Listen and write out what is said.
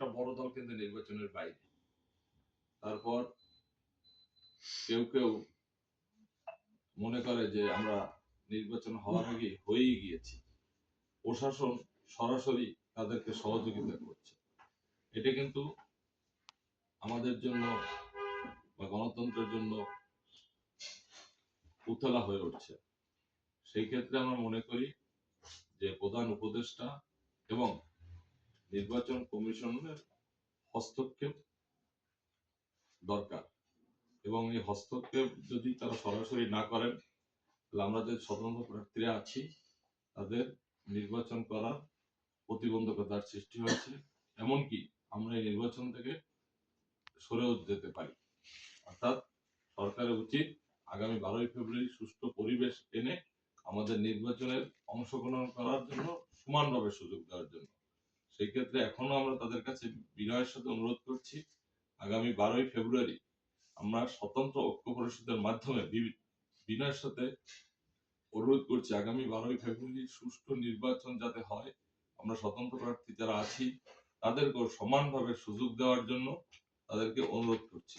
একটা বড় দল কিন্তু নির্বাচনের বাইরে। তারপর কেউ কেউ মনে করে যে আমরা নির্বাচন হওয়ার আগে হয়েই গিয়েছি। প্রশাসন সরাসরি তাদেরকে সহযোগিতা করছে। এটা কিন্তু আমাদের জন্য বা গণতন্ত্রের জন্য উতলা হয়ে উঠছে। সেই ক্ষেত্রে আমরা মনে করি যে প্রধান উপদেষ্টা এবং নির্বাচন কমিশনের হস্তক্ষেপ দরকার। এবং এই হস্তক্ষেপ যদি তারা সরাসরি না করেন, তাহলে আমরা যে স্বতন্ত্র প্রার্থীরা আছি, তাদের নির্বাচন করার প্রতিবন্ধকতার সৃষ্টি হয়েছে। এমনকি আমরা এই নির্বাচন থেকে সরেও যেতে পারি। অর্থাৎ সরকারের উচিত আগামী বারোই ফেব্রুয়ারি সুষ্ঠু পরিবেশ এনে আমাদের নির্বাচনের অংশগ্রহণ করার জন্য সমানভাবে সুযোগ দেওয়ার জন্য সেই ক্ষেত্রে এখনও আমরা তাদের কাছে বিনয়ের সাথে অনুরোধ করছি, আগামী বারোই ফেব্রুয়ারি আমরা স্বতন্ত্র ঐক্য পরিষদের মাধ্যমে বিনয়ের সাথে অনুরোধ করছি, আগামী বারোই ফেব্রুয়ারি সুষ্ঠু নির্বাচন যাতে হয়, আমরা স্বতন্ত্র প্রার্থী যারা আছি, তাদেরকেও সমানভাবে সুযোগ দেওয়ার জন্য তাদেরকে অনুরোধ করছি।